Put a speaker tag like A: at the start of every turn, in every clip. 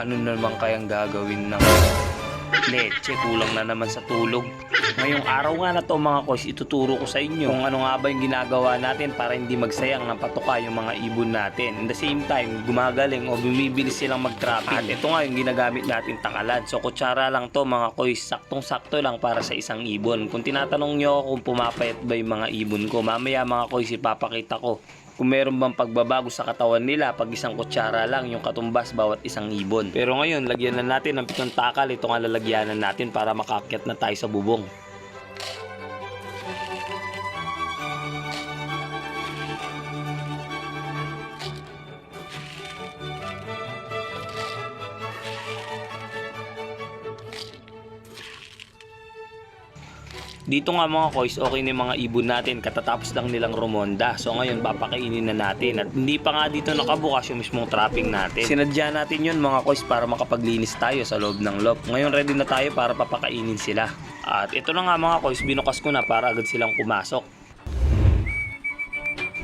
A: Ano naman kayang gagawin ng leche? Kulang na naman sa tulog. Ngayong araw nga na to mga koys, ituturo ko sa inyo kung ano nga ba yung ginagawa natin para hindi magsayang ng patuka yung mga ibon natin. In the same time, gumagaling o bumibilis silang mag-trapping. At ito nga yung ginagamit natin takalan. So kutsara lang to mga koys, saktong-sakto lang para sa isang ibon. Kung tinatanong nyo ako kung pumapayat ba yung mga ibon ko, mamaya mga koys, ipapakita ko kung meron bang pagbabago sa katawan nila pag isang kutsara lang yung katumbas bawat isang ibon. Pero ngayon, lagyan na natin ng pitong takal itong lalagyanan natin para makakyat na tayo sa bubong. Dito nga mga koys, okay na mga ibon natin katatapos lang nilang rumonda. So ngayon, papakainin na natin. At hindi pa nga dito nakabukas yung mismong trapping natin. Sinadya natin yun mga koys para makapaglinis tayo sa loob ng loop. Ngayon ready na tayo para papakainin sila. At ito na nga mga koys, binukas ko na para agad silang pumasok.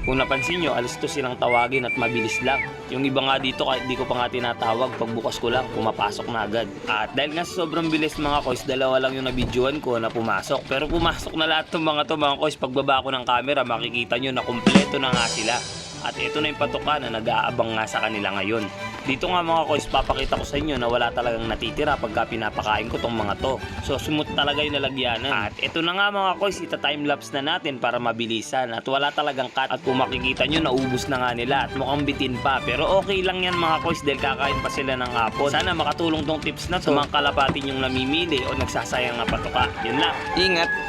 A: Kung napansin nyo, alis to silang tawagin at mabilis lang. Yung iba nga dito kahit di ko pa nga tinatawag, pagbukas ko lang, pumapasok na agad. At dahil nga sobrang bilis mga koys, dalawa lang yung nabidyoan ko na pumasok. Pero pumasok na lahat ng mga to mga koys, pagbaba ko ng camera, makikita nyo na kumpleto na nga sila. At ito na yung patuka na nag-aabang nga sa kanila ngayon. Dito nga mga koys, papakita ko sa inyo na wala talagang natitira pagka pinapakain ko tong mga to. So smooth talaga yung nalagyanan. At ito na nga mga koys, ita timelapse na natin para mabilisan. At wala talagang cut. At kung makikita nyo, naubos na nga nila at mukhang bitin pa. Pero okay lang yan mga koys dahil kakain pa sila ng hapon. Sana makatulong tong tips na to sa mga kalapatin yung namimili o nagsasayang na patuka. Yun lang.
B: Ingat!